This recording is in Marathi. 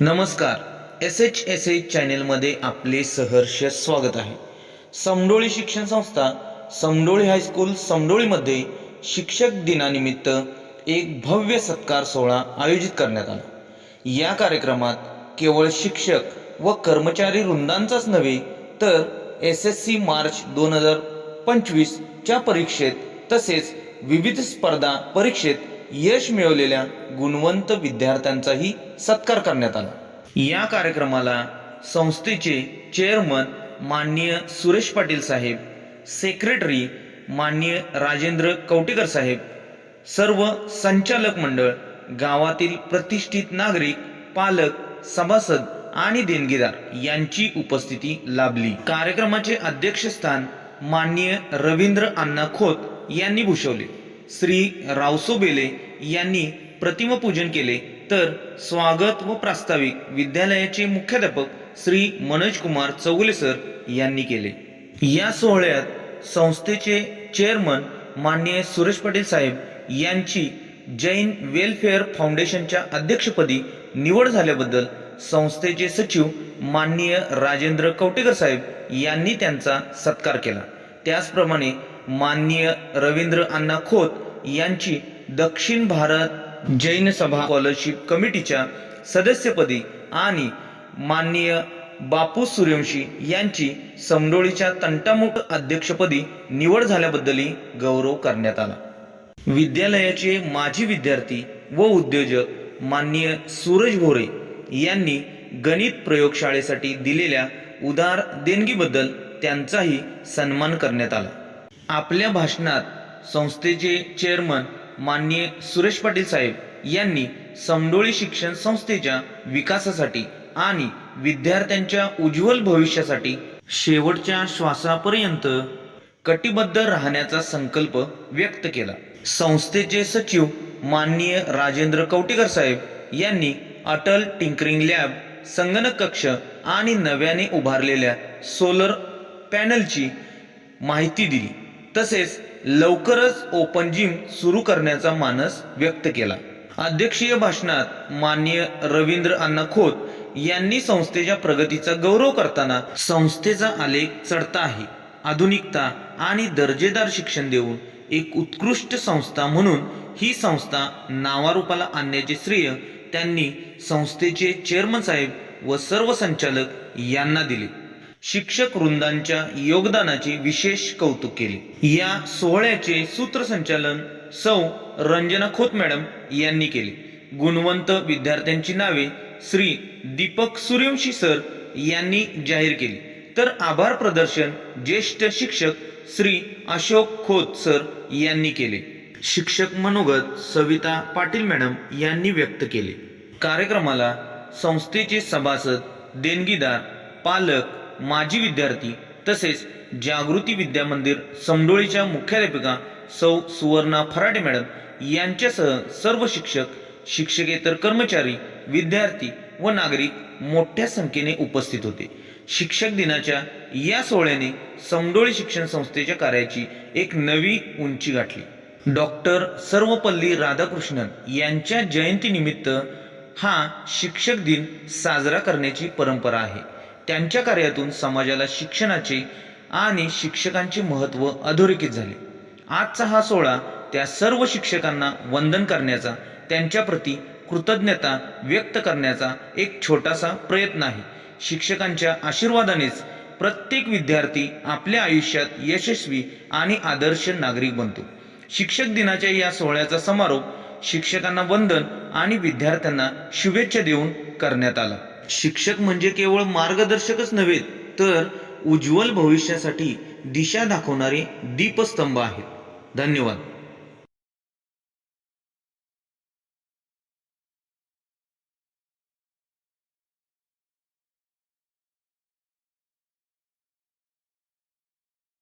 नमस्कार. एस एच एस एच चॅनेलमध्ये आपले सहर्ष स्वागत आहे. समडोळी शिक्षण संस्था समडोळी हायस्कूल समडोळीमध्ये शिक्षक दिनानिमित्त एक भव्य सत्कार सोहळा आयोजित करण्यात आला. या कार्यक्रमात केवळ शिक्षक व कर्मचारी वृंदांचाच नव्हे तर एस एस सी मार्च दोन हजार पंचवीसच्या परीक्षेत तसेच विविध स्पर्धा परीक्षेत यश मिळवलेल्या गुणवंत विद्यार्थ्यांचाही सत्कार करण्यात आला. या कार्यक्रमाला संस्थेचे चेअरमन माननीय सुरेश पाटील साहेब सेक्रेटरी माननीय राजेंद्र कवटेकर साहेब सर्व संचालक मंडळ गावातील प्रतिष्ठित नागरिक पालक सभासद आणि देणगीदार यांची उपस्थिती लाभली. कार्यक्रमाचे अध्यक्षस्थान माननीय रवींद्र अण्णा खोत यांनी भूषवले. श्री रावसो बेले यांनी प्रतिमपूजन केले. तर स्वागत व प्रास्ताविक विद्यालयाचे मुख्याध्यापक श्री मनोज कुमार चौगुले सर यांनी केले. या सोहळ्यात संस्थेचे चेअरमन माननीय सुरेश पाटील साहेब यांची जैन वेलफेअर फाउंडेशनच्या अध्यक्षपदी निवड झाल्याबद्दल संस्थेचे सचिव माननीय राजेंद्र कवटेकर साहेब यांनी त्यांचा सत्कार केला. त्याचप्रमाणे माननीय रवींद्र अण्णा खोत यांची दक्षिण भारत जैन सभा स्कॉलरशिप कमिटीच्या सदस्यपदी आणि माननीय बापू सूर्यवंशी यांची समडोळीच्या तंटामुट अध्यक्षपदी निवड झाल्याबद्दलही गौरव करण्यात आला. विद्यालयाचे माजी विद्यार्थी व उद्योजक माननीय सूरज भोरे यांनी गणित प्रयोगशाळेसाठी दिलेल्या उदार देणगीबद्दल त्यांचाही सन्मान करण्यात आला. आपल्या भाषणात संस्थेचे चेअरमन माननीय सुरेश पाटील साहेब यांनी समडोळी शिक्षण संस्थेच्या विकासासाठी आणि विद्यार्थ्यांच्या उज्ज्वल भविष्यासाठी शेवटच्या श्वासापर्यंत कटिबद्ध राहण्याचा संकल्प व्यक्त केला. संस्थेचे सचिव माननीय राजेंद्र कवटेकर साहेब यांनी अटल टिंकरिंग लॅब संगणक कक्ष आणि नव्याने उभारलेल्या सोलर पॅनलची माहिती दिली. तसेच लवकरच ओपन जिम सुरू करण्याचा मानस व्यक्त केला. अध्यक्षीय भाषणात माननीय रवींद्र अण्णा खोत यांनी संस्थेच्या प्रगतीचा गौरव करताना संस्थेचा आलेख चढता आहे. आधुनिकता आणि दर्जेदार शिक्षण देऊन एक उत्कृष्ट संस्था म्हणून ही संस्था नावारूपाला आणण्याचे श्रेय त्यांनी संस्थेचे चेअरमन साहेब व सर्व संचालक यांना दिले. शिक्षक वृंदांच्या योगदानाचे विशेष कौतुक केले. या सोहळ्याचे सूत्रसंचालन सौ रंजना खोत मॅडम यांनी केले. गुणवंत विद्यार्थ्यांची नावे श्री दीपक सूर्यवंशी सर यांनी जाहीर केली. तर आभार प्रदर्शन ज्येष्ठ शिक्षक श्री अशोक खोत सर यांनी केले. शिक्षक मनोगत सविता पाटील मॅडम यांनी व्यक्त केले. कार्यक्रमाला संस्थेचे सभासद देणगीदार पालक माजी विद्यार्थी तसेच जागृती विद्या मंदिर समडोळीच्या मुख्याध्यापिका सौ सुवर्णा फराटे मॅडम यांच्यासह सर्व शिक्षक शिक्षकेतर कर्मचारी विद्यार्थी व नागरिक मोठ्या संख्येने उपस्थित होते. शिक्षक दिनाच्या या सोहळ्याने समडोळी शिक्षण संस्थेच्या कार्याची एक नवी उंची गाठली. डॉक्टर सर्वपल्ली राधाकृष्णन यांच्या जयंतीनिमित्त हा शिक्षक दिन साजरा करण्याची परंपरा आहे. त्यांच्या कार्यातून समाजाला शिक्षणाचे आणि शिक्षकांचे महत्त्व अधोरेखित झाले. आजचा हा सोहळा त्या सर्व शिक्षकांना वंदन करण्याचा त्यांच्याप्रती कृतज्ञता व्यक्त करण्याचा एक छोटासा प्रयत्न आहे. शिक्षकांच्या आशीर्वादानेच प्रत्येक विद्यार्थी आपल्या आयुष्यात यशस्वी आणि आदर्श नागरिक बनतो. शिक्षक दिनाच्या या सोहळ्याचा समारोप शिक्षकांना वंदन आणि विद्यार्थ्यांना शुभेच्छा देऊन करण्यात आला. शिक्षक म्हणजे केवळ मार्गदर्शकच नव्हे तर उज्ज्वल भविष्यासाठी दिशा दाखवणारे दीपस्तंभ आहेत. धन्यवाद.